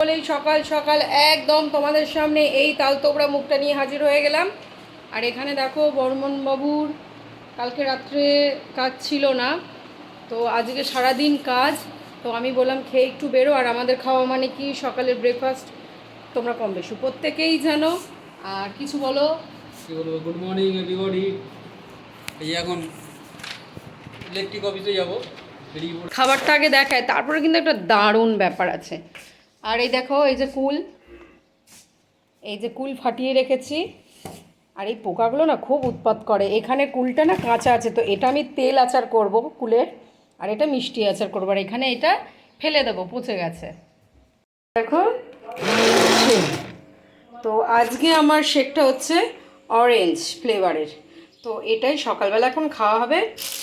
বলেই সকাল সকাল একদম তোমাদের সামনে এই তালতোবড়া মুখটা নিয়ে হাজির হয়ে গেলাম। আর এখানে দেখো বর্মন বাবুর কালকে রাত্রে কাজ ছিল না তো আজকে সারাদিন কাজ তো আমি বললাম খেয়ে একটু বেরো আর আমাদের খাওয়া মানে কি? সকালের ব্রেকফাস্ট তোমরা কম বেশি। প্রত্যেকেই জানো আর কিছু বলো? কি বলব? গুড মর্নিং এভরিবডি এই এখন ইলেকট্রিক অফিসে যাব খাবারটা আগে দেখায় তারপরে কিন্তু একটা দারুণ ব্যাপার আছে। আর এই দেখো, এই যে কুল, এই যে কুল ফাটিয়ে রেখেছি। আর এই পোকাগুলো না খুব উৎপাত করে। এখানে কুলটা না কাঁচা আছে, তো এটা আমি তেল আচার করব কুলের, আর এটা মিষ্টি আচার করব। আর এখানে এটা ফেলে দেবো, পচে গেছে। দেখো তো আজকে আমার শেকটা হচ্ছে অরেঞ্জ ফ্লেভারের তো এটাই সকালবেলা এখন খাওয়া হবে।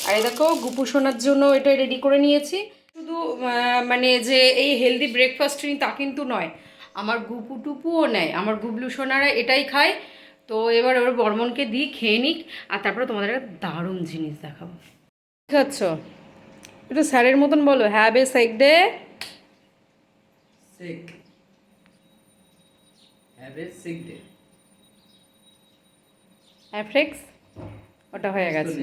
আর এই দেখো, গুপু সোনার জন্য এটা রেডি করে নিয়েছি। শুধু মানে যে এই হেলদি ব্রেকফাস্ট নিই তা কিন্তু নয় আমার গুপু টুপুও নেয় আমার গুবলু সোনারা এটাই খায়। তো এবার ওর বর্মনকে দিই খেয়ে নিক আর তারপরে তোমাদের একটা দারুণ জিনিস দেখাবো। খাচ্ছ? একটু স্যারের মতন বলো have a sick day sick have a sick day অ্যাফ্রেক্স ওটা হয়ে গেছে।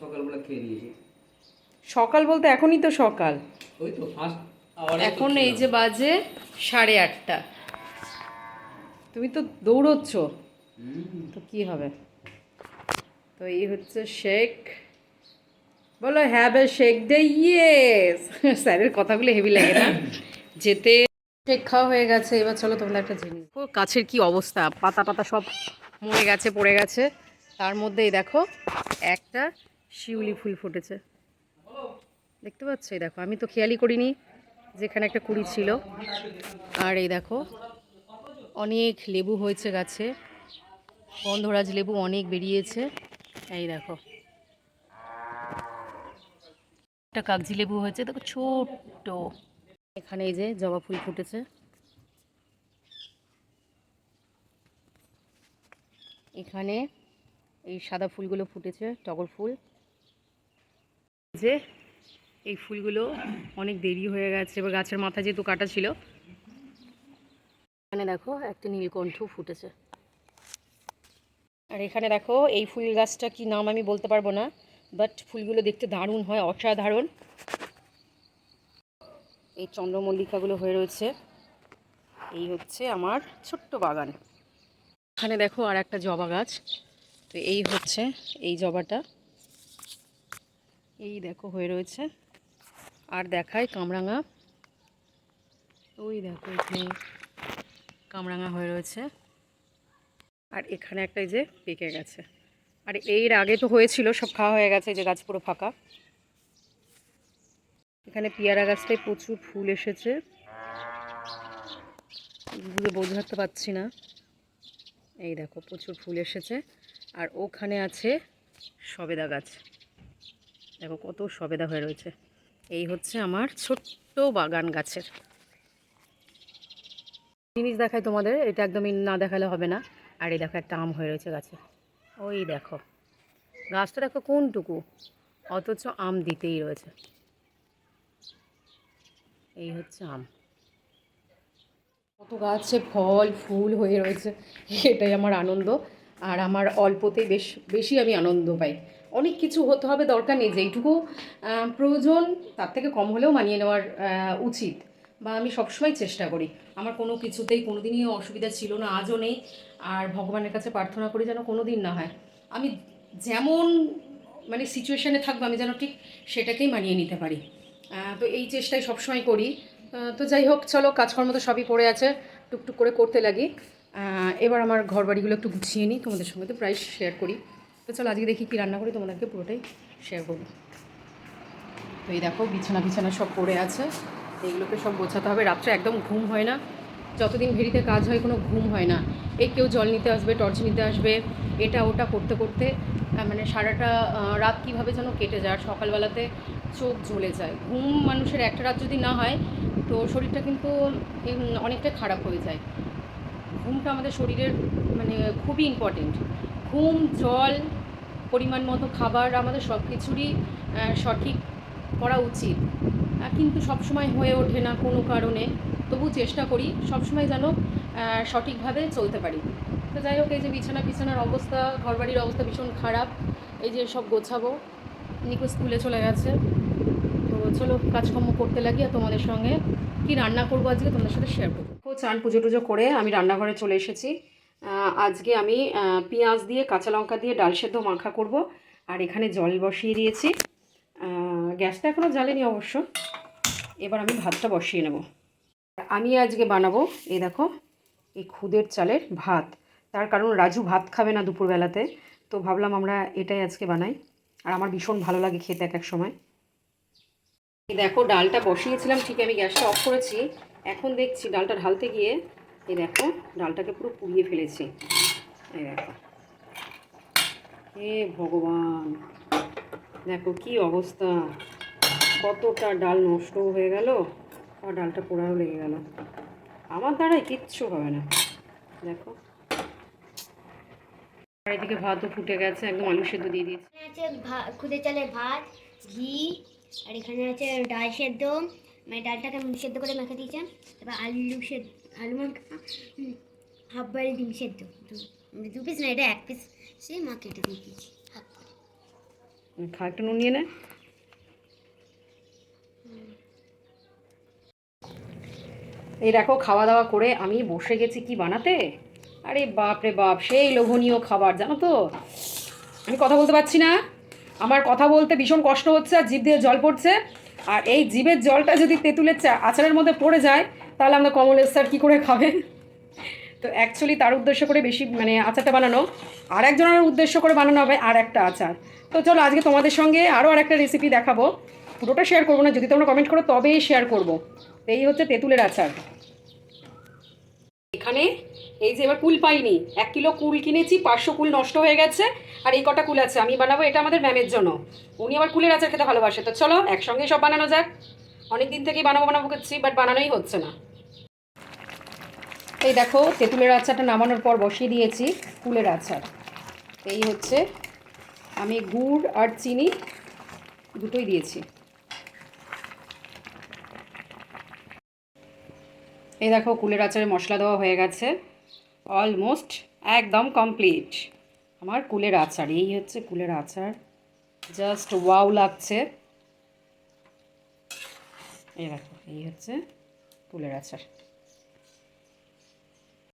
সকালবেলা খেয়ে নিয়েছি। সকাল বলতে এখনই তো সকাল। ওই তো ফার্স্ট এখন এই যে বাজে সাড়ে আটটা। তুমি তো দৌড়চ্ছ। তো কি হবে? তো এই হচ্ছে শেখ বলো have a sick day yes স্যারের কথাগুলো হেভি লাগে না? যেতে শেক খাওয়া হয়ে গেছে এবার চলো তোমরা একটা জিনিস ও গাছের কি অবস্থা? পাতা পাতা সব মরে গেছে পড়ে গেছে। তার মধ্যেই দেখো একটা শিউলি ফুল ফুটেছে। দেখতে পাচ্ছ? এই দেখো, আমি তো খেয়ালই করিনি যেখানে একটা কুড়ি ছিল। আর এই দেখো, অনেক লেবু হয়েছে গাছে। গন্ধরাজ লেবু অনেক বেরিয়েছে। এই দেখো। একটা কাগজি লেবু হয়েছে, দেখো ছোট্ট। এখানে এই যে জবা ফুল ফুটেছে। এখানে এই সাদা ফুলগুলো ফুটেছে, টগর ফুল। যে এই ফুলগুলো অনেক দেরি হয়ে গেছে, এবার গাছের মাথা যেহেতু কাটা ছিল। এখানে দেখো একটা নীলকণ্ঠ ফুটেছে। আর এখানে দেখো এই ফুল গাছটা কি নাম আমি বলতে পারব না বাট ফুলগুলো দেখতে দারুণ হয়, অসাধারণ। এই চন্দ্রমল্লিকাগুলো হয়ে রয়েছে। এই হচ্ছে আমার ছোট্ট বাগান। এখানে দেখো আর একটা জবা গাছ। তো এই হচ্ছে এই জবাটা। এই দেখো হয়ে রয়েছে। আর দেখায় কামরাঙা। ওই দেখো এখানে কামরাঙা হয়ে রয়েছে। আর এখানে একটা যে পেকে গেছে। আর এর আগে তো হয়েছিল, সব খাওয়া হয়ে গেছে যে গাছ পুরো ফাঁকা। এখানে পেয়ারা গাছটায় প্রচুর ফুল এসেছে। বুঝে বোঝাতে পারছি না। এই দেখো, প্রচুর ফুল এসেছে। আর ওখানে আছে সবেদা গাছ। দেখো কত সবেদা হয়ে রয়েছে। এই হচ্ছে আমার ছোট্ট বাগান গাছের। জিনিস দেখাই তোমাদের, এটা একদমই না দেখালে হবে না। আর এই দেখো, একটা আম হয়ে রয়েছে গাছে। ওই দেখো, গাছটা দেখো কোনটুকু? অথচ আম দিতেই রয়েছে। এই হচ্ছে আম। কত গাছে ফল, ফুল হয়ে রয়েছে, এটাই আমার আনন্দ। আর আমার অল্পতেই বেশ, বেশি আমি আনন্দ পাই। অনেক কিছু হতে হবে, দরকার নেই। যেইটুকু প্রয়োজন, তার থেকে কম হলেও মানিয়ে নেওয়ার উচিত বা আমি সবসময় চেষ্টা করি। আমার কোনো কিছুতেই কোনো দিনই অসুবিধা ছিল না, আজও নেই। আর ভগবানের কাছে প্রার্থনা করি যেন কোনো দিন না হয়। আমি যেমন মানে সিচুয়েশানে থাকব, আমি যেন ঠিক সেটাকেই মানিয়ে নিতে পারি। তো এই চেষ্টাই সবসময় করি। তো যাই হোক, চলো, কাজকর্ম তো সবই পড়ে আছে, টুকটুক করে করতে লাগি। এবার আমার ঘর বাড়িগুলো একটু গুছিয়ে নিই, তোমাদের সঙ্গে তো প্রায় শেয়ার করি। তো চলো আজকে দেখি কী রান্না করি, তোমাদেরকে পুরোটাই শেয়ার করব। তো এই দেখো, বিছানা বিছানা সব পড়ে আছে এইগুলোকে সব গোছাতে হবে। রাত্রে একদম ঘুম হয় না। যতদিন ভেরিতে কাজ হয়, কোনো ঘুম হয় না। এই কেউ জল নিতে আসবে, টর্চ নিতে আসবে, এটা ওটা করতে করতে মানে সারাটা রাত কীভাবে যেন কেটে যায় আর সকালবেলাতে চোখ জ্বলে যায়। ঘুম মানুষের একটা রাত যদি না হয়, তো শরীরটা কিন্তু অনেকটা খারাপ হয়ে যায়। ঘুমটা আমাদের শরীরের মানে খুবই ইম্পর্টেন্ট ঘুম, জল পরিমাণ মতো খাবার আমাদের সব কিছুরই সঠিক করা উচিত। কিন্তু সবসময় হয়ে ওঠে না কোনো কারণে। তবু চেষ্টা করি সবসময় যেন সঠিকভাবে চলতে পারি। তো যাই হোক, এই যে বিছানা বিছানার অবস্থা, ঘরবাড়ির অবস্থা ভীষণ খারাপ। এই যে সব গোছাবো, নিকো স্কুলে চলে গেছে। তো চলো, কাজকর্ম করতে লাগি আর তোমাদের সঙ্গে কি রান্না করব আজকে তোমাদের সাথে শেয়ার করব। চান পুজো টুজো করে আমি রান্নাঘরে চলে এসেছি। আজকে আমি পেঁয়াজ দিয়ে, কাঁচা লঙ্কা দিয়ে ডাল সেদ্ধ মাখা করব। আর এখানে জল বসিয়ে দিয়েছি। গ্যাসটা এখনও জ্বালেনি অবশ্য। এবার আমি ভাতটা বসিয়ে নেব। আমি আজকে বানাবো এই দেখো, এই খুদের চালের ভাত। তার কারণ রাজু ভাত খাবে না দুপুরবেলাতে। তো ভাবলাম আমরা এটাই আজকে বানাই। আর আমার ভীষণ ভালো লাগে খেতে এক এক সময়। দেখো, ডালটা বসিয়েছিলাম ঠিক আমি গ্যাসটা অফ করেছি। এখন দেখছি ডালটা ঢালতে গিয়ে এই দেখো, ডালটাকে পুরো পুড়িয়ে ফেলেছে। এই দেখো। হে ভগবান। দেখো কি অবস্থা। কতটা ডাল নষ্ট হয়ে গেল, আর ডালটা পোড়াও লেগে গেল। আমার দ্বারাই কিচ্ছু হবে না। দেখো। আর এদিকে ভাতও ফুটে গেছে, একদম আলু সেদ্ধ দিয়ে দিয়েছি। খুদে চালে ভাত, ঘি, আর এখানে আছে ডাল সেদ্ধ। মানে ডালটাকে সেদ্ধ করে মেখে দিয়েছে। এবার আলু সেদ্ধ। আলু হাফ বাড়ি ডিম সেদ্ধ দু- মানে পিস না, এটা এক পিস মা কেটে দিয়ে দিয়েছি। খা, একটু নুন নিয়ে এই দেখো খাওয়া দাওয়া করে আমি বসে গেছি কি বানাতে? আরে বাপ রে বাপ, সেই লোভনীয় খাবার, জানো তো? আমি কথা বলতে পারছি না। আমার কথা বলতে ভীষণ কষ্ট হচ্ছে আর জিভ দিয়ে জল পড়ছে। আর এই জিভের জলটা যদি তেঁতুলের আচারের মধ্যে পড়ে যায় তাহলে আমরা কমলেশ স্যার কী করে খাবে তো অ্যাকচুয়ালি তার উদ্দেশ্য করে বেশি মানে আচারটা বানানো। আর একজনের উদ্দেশ্য করে বানানো হবে আর একটা আচার। তো চলো আজকে তোমাদের সঙ্গে আরও আর একটা রেসিপি দেখাবো। পুরোটা শেয়ার করব না, যদি তোমরা কমেন্ট করো তবেই শেয়ার করব। এই হচ্ছে তেঁতুলের আচার। এখানে এই যে এবার কুল পাইনি, এক কিলো কুল কিনেছি, পাঁচশো কুল নষ্ট হয়ে গেছে, আর এই কটা কুল আছে, আমি বানাবো, এটা আমাদের ম্যামের জন্য। উনি আবার কুলের আচার খেতে ভালোবাসে। তো চলো একসঙ্গে সব বানানো যাক। অনেক দিন থেকেই বানাবো বানাবো করছি বাট বানানোই হচ্ছে না। এই দেখো, তেঁতুলের আচারটা নামানোর পর বসিয়ে দিয়েছি কুলের আচার। এই হচ্ছে আমি গুড় আর চিনি দুটোই দিয়েছি। এই দেখো কুলের আচারে মশলা দেওয়া হয়ে গেছে। অলমোস্ট একদম কমপ্লিট আমার কুলের আচার, এই হচ্ছে কুলের আচার। জাস্ট ওয়াও লাগছে। এই দেখো, এই হচ্ছে কুলের আচার।